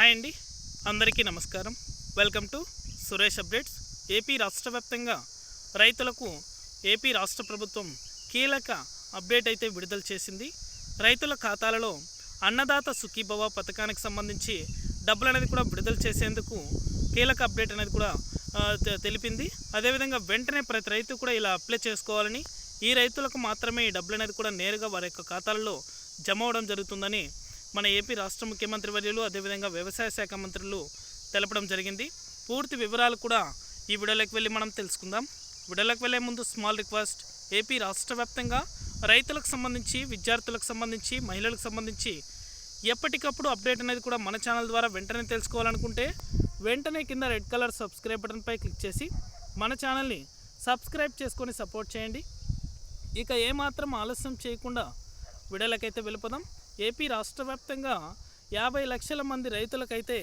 Hi అండి. అందరికీ నమస్కారం. Welcome to Suresh updates. AP రాష్ట్ర వ్యాప్తంగా రైతులకు ఏపీ రాష్ట్ర ప్రభుత్వం కీలక అప్డేట్ అయితే విడుదల చేసింది. రైతుల ఖాతాలలో అన్నదాత సుఖీభవ పథకానికి సంబంధించి డబ్బులు అనేది కూడా విడుదల చేసేందుకు కీలక అప్డేట్ అనేది కూడా తె- తెలిపింది. అదేవిధంగా వెంటనే ప్రతి రైతు కూడా ఇలా అప్లై చేసుకోవాలని ఈ రైతులకు మాత్రమే ఈ డబ్బులు అనేది కూడా నేరుగా వారి యొక్క ఖాతాలలో జమ అవడం జరుగుతుందని మన ఏపీ రాష్ట్ర ముఖ్యమంత్రి వర్యులు అదేవిధంగా వ్యవసాయ శాఖ మంత్రులు తెలపడం జరిగింది. పూర్తి వివరాలు కూడా ఈ వీడియోలోకి వెళ్ళి మనం తెలుసుకుందాం. వీడియోలోకి వెళ్ళే ముందు స్మాల్ రిక్వెస్ట్. ఏపీ రాష్ట్ర వ్యాప్తంగా రైతులకు సంబంధించి విద్యార్థులకు సంబంధించి మహిళలకు సంబంధించి ఎప్పటికప్పుడు అప్డేట్ అనేది కూడా మన ఛానల్ ద్వారా వెంటనే తెలుసుకోవాలనుకుంటే వెంటనే కింద రెడ్ కలర్ సబ్స్క్రైబ్ బటన్పై క్లిక్ చేసి మన ఛానల్ని సబ్స్క్రైబ్ చేసుకొని సపోర్ట్ చేయండి. ఇక ఏమాత్రం ఆలస్యం చేయకుండా విడలకైతే వెళ్ళిపోదాం. ఏపీ రాష్ట్ర వ్యాప్తంగా యాభై లక్షల మంది రైతులకైతే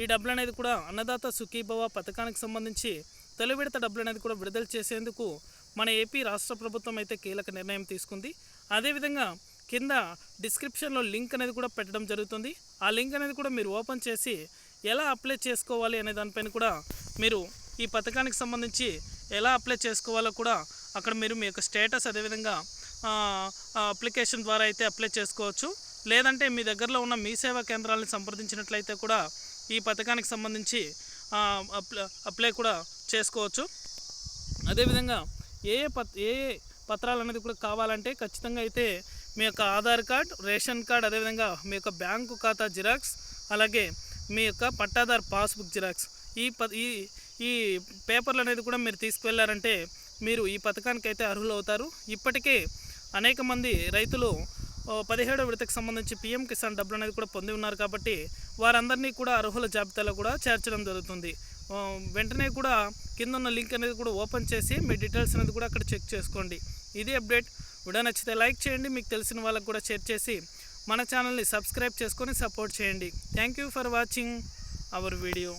ఈ డబ్బులు అనేది కూడా అన్నదాత సుఖీభవ పథకానికి సంబంధించి తొలి విడత డబ్బులు అనేది కూడా విడుదల చేసేందుకు మన ఏపీ రాష్ట్ర ప్రభుత్వం అయితే కీలక నిర్ణయం తీసుకుంది. అదేవిధంగా కింద డిస్క్రిప్షన్లో లింక్ అనేది కూడా పెట్టడం జరుగుతుంది. ఆ లింక్ అనేది కూడా మీరు ఓపెన్ చేసి ఎలా అప్లై చేసుకోవాలి అనే దానిపైన కూడా మీరు ఈ పథకానికి సంబంధించి ఎలా అప్లై చేసుకోవాలో కూడా అక్కడ మీరు మీ యొక్క స్టేటస్ అదేవిధంగా అప్లికేషన్ ద్వారా అయితే అప్లై చేసుకోవచ్చు. లేదంటే మీ దగ్గరలో ఉన్న మీ సేవా కేంద్రాలను సంప్రదించినట్లయితే కూడా ఈ పథకానికి సంబంధించి అప్లై కూడా చేసుకోవచ్చు. అదేవిధంగా ఏ ఏ పత్ ఏ ఏ పత్రాలు అనేది కూడా కావాలంటే ఖచ్చితంగా అయితే మీ యొక్క ఆధార్ కార్డ్ రేషన్ కార్డ్ అదేవిధంగా మీ యొక్క బ్యాంకు ఖాతా జిరాక్స్ అలాగే మీ యొక్క పట్టాదార్ పాస్బుక్ జిరాక్స్. ఈ ప ఈ ఈ పేపర్లు అనేది కూడా మీరు తీసుకువెళ్ళారంటే మీరు ఈ పథకానికి అయితే అర్హులు అవుతారు ఇప్పటికే అనేక మంది రైతులు పదిహేడో విడతకు సంబంధించి పీఎం కిసాన్ డబ్బులు అనేది కూడా పొంది ఉన్నారు కాబట్టి వారందరినీ కూడా అర్హుల జాబితాలో కూడా చేర్చడం జరుగుతుంది. వెంటనే కూడా కింద ఉన్న లింక్ అనేది కూడా ఓపెన్ చేసి మీ డీటెయిల్స్ అనేది కూడా అక్కడ చెక్ చేసుకోండి. ఇది అప్డేట్. వీడియో నచ్చితే లైక్ చేయండి మీకు తెలిసిన వాళ్ళకు కూడా షేర్ చేసి మన ఛానల్ని సబ్స్క్రైబ్ చేసుకొని సపోర్ట్ చేయండి. Thank you for watching our video.